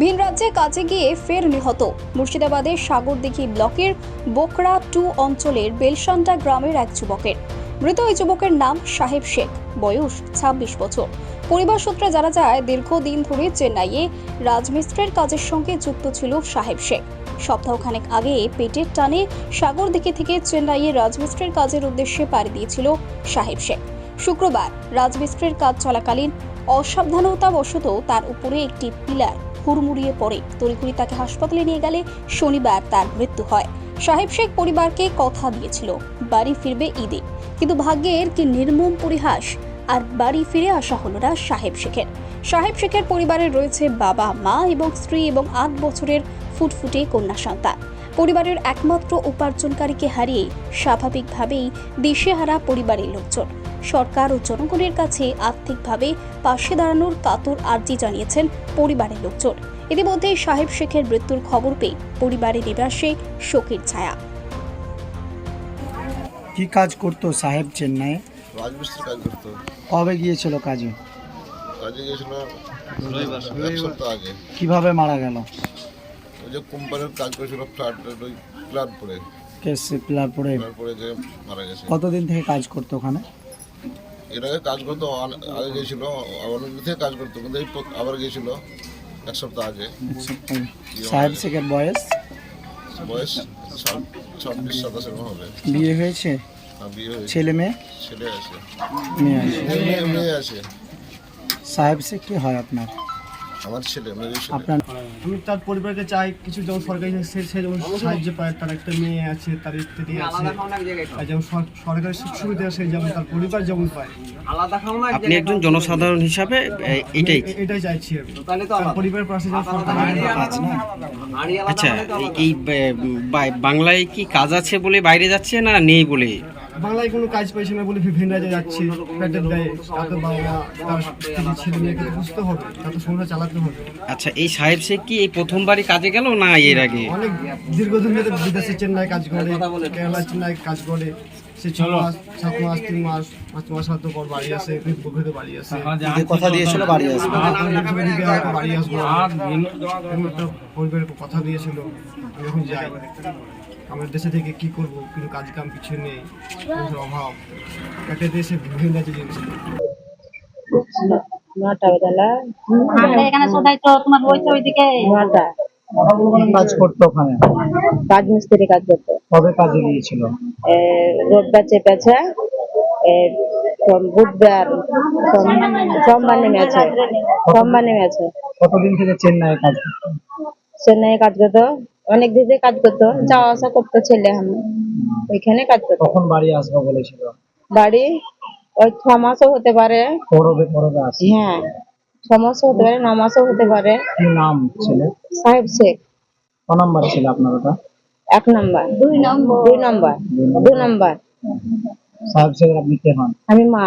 ভিন রাজ্যে কাজে গিয়ে ফের নিহত। মুর্শিদাবাদের সাগরদিঘি ব্লকের বোকরা টু অঞ্চলের বেলসান্ডা গ্রামের এক যুবকের। মৃত ওই যুবকের নাম সাহেব শেখ, বয়স ২৬ বছর। পরিবার সূত্রে জানা যায়, দীর্ঘদিন ধরে চেন্নাইয়ে রাজমিস্ত্রির কাজের সঙ্গে যুক্ত ছিল সাহেব শেখ। সপ্তাহখানেক আগে পেটের টানে সাগরদিঘি থেকে চেন্নাইয়ে রাজমিস্ত্রির কাজের উদ্দেশ্যে পাড়ি দিয়েছিল সাহেব শেখ। শুক্রবার রাজমিস্ত্রির কাজ চলাকালীন অসাবধানতাবশত তার উপরে একটি পিলার হুড়মুড়িয়ে পড়ে। তড়িঘড়ি তাকে হাসপাতালে নিয়ে গেলে শনিবার তার মৃত্যু হয়। সাহেব শেখ পরিবারকে কথা দিয়েছিল, বাড়ি ফিরবে ঈদে। কিন্তু ভাগ্যের কি নির্মম পরিহাস আর বাড়ি ফিরে আসা হলো না সাহেব শেখের। সাহেব শেখের পরিবারে রয়েছে বাবা, মা এবং স্ত্রী এবং আট বছরের ফুটফুটে কন্যা সন্তান। পরিবারের একমাত্র উপার্জনকারীকে হারিয়ে স্বাভাবিকভাবেই দিশেহারা পরিবারের লোকজন। সরকার ও জনগণের কাছে আর্থিকভাবে পাশে দাঁড়ানোর কাতর আর্জি জানিয়েছেন পরিবারের লোকজন। ইতিমধ্যে সাহেব শেখের মৃত্যুর খবর পেয়ে পরিবারে নেমে আসে শোকের ছায়া। কি কাজ করতো সাহেব চেন্নাই রাজমিস্ত্রি কাজ করতো। কবে গিয়েছিল কাজে? কাজে গিয়েছিল এক সপ্তাহ আগে। কীভাবে মারা গেল? ওই যে কোম্পানির কাজ করেছিল ফ্ল্যাট ওই কেসে কতদিন থেকে কাজ করতো ওখানে? এর আগে কাজ করতো আগে গেছিল অনেকদিন থেকে কাজ করতো কিন্তু এই আবার গেছিল এক সপ্তাহ আগে। সাহেব শেখের বয়স? বয়স ছাব- ছাব্বিশ সাতাশ এরকম হবে। বিয়ে হয়েছে? আর বিয়ে হয়েছে। ছেলে মেয়ে? ছেলে আছে। মেয়ে আছে। মেয়ে মেয়ে আছে। সাহেব শেখ কি হয় আপনার? আমার ছেলে আপনার আমি তার পরিবারকে চাই কিছু যেমন সরকারি সে সে যেমন সাহায্য পায় তার একটা মেয়ে আছে তার স্ত্রী আছে যেমন সর- সরকারি সুখ সুবিধা সে যেমন তার পরিবার যেমন পায়। আপনি একজন জনসাধারণ হিসাবে এটাই। এটাই চাইছি আমি। তার পরিবারের পাশে যেমন সরকার আচ্ছা এই- বাংলায় কি কাজ আছে বলে বাইরে যাচ্ছে না নেই বলে? বাংলায় কোনো কাজ পাইছে না বলে বিভিন্ন রাজ্যে যাচ্ছে পেটের দেয় তাতে বাবা তার স্ত্রী ছেলে মেয়েকে বুঝতে হবে তাতে সংসার চালাতে হবে। আচ্ছা এই সাহেব শেখ কি এই প্রথমবারই কাজে গেল না এর আগে? অনেক দীর্ঘদিন ধরে বিদেশে চেন্নাই কাজ করে কেরালা চেন্নাই কাজ করে সে ছ মাস সাত মাস তিন মাস পাঁচ মাস হয়তো পর বাড়ি আসে গভীরে বাড়ি আসে কথা দিয়েছিল বাড়ি আসবে বাড়ি আসব এরকম একটা পরিবারের কথা দিয়েছিল আমি এখন যাই আমার দেশে থেকে কি করব কিন্তু কাজ কাম কিছু নেই অভাব একটা দেশে বিভিন্ন রাজ্যে জিনিস নটা বেলা এখানে সবাই তো তোমার রয়েছে ওইদিকে নটা কাজ করতো ওখানে? রাজমিস্ত্রি কাজ করতো। কবে কাজে গিয়েছিল রোববার চেপেছে বুধবার সোম- সোমবার নেমেছে সোমবার নেমেছে কতদিন থেকে চেন্নাইয়ে কাজ করতো? চেন্নাই কাজ করতো। অনেক দিন থেকে কাজ করতো। যাওয়া আসা করতো ছেলে আমি ওইখানে কাজ করতো। কখন বাড়ি আসবে বলেছিল? বাড়ি ওই ছ মাসও হতে পারে। পরবে পরবে আসে হ্যাঁ। ছ মাসও হতে পারে ন মাসও হতে পারে। কি নাম ছেলে? সাহেব শেখ। ক নাম্বার ছিল আপনার ওটা? এক নাম্বার। দুই নম্বর। দুই নাম্বার। দুই নাম্বার। সাহেব শেখ আপনি কে হন? আমি মা।